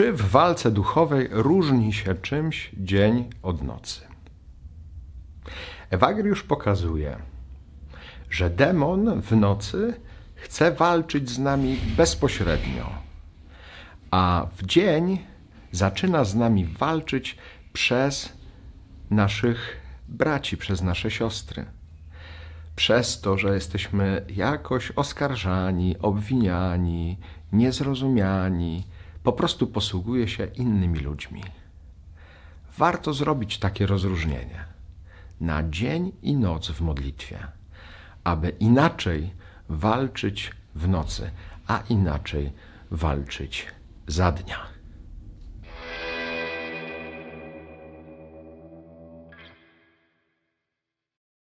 Czy w walce duchowej różni się czymś dzień od nocy? Ewagriusz pokazuje, że demon w nocy chce walczyć z nami bezpośrednio, a w dzień zaczyna z nami walczyć przez naszych braci, przez nasze siostry. Przez to, że jesteśmy jakoś oskarżani, obwiniani, niezrozumiani, po prostu posługuje się innymi ludźmi. Warto zrobić takie rozróżnienie na dzień i noc w modlitwie, aby inaczej walczyć w nocy, a inaczej walczyć za dnia.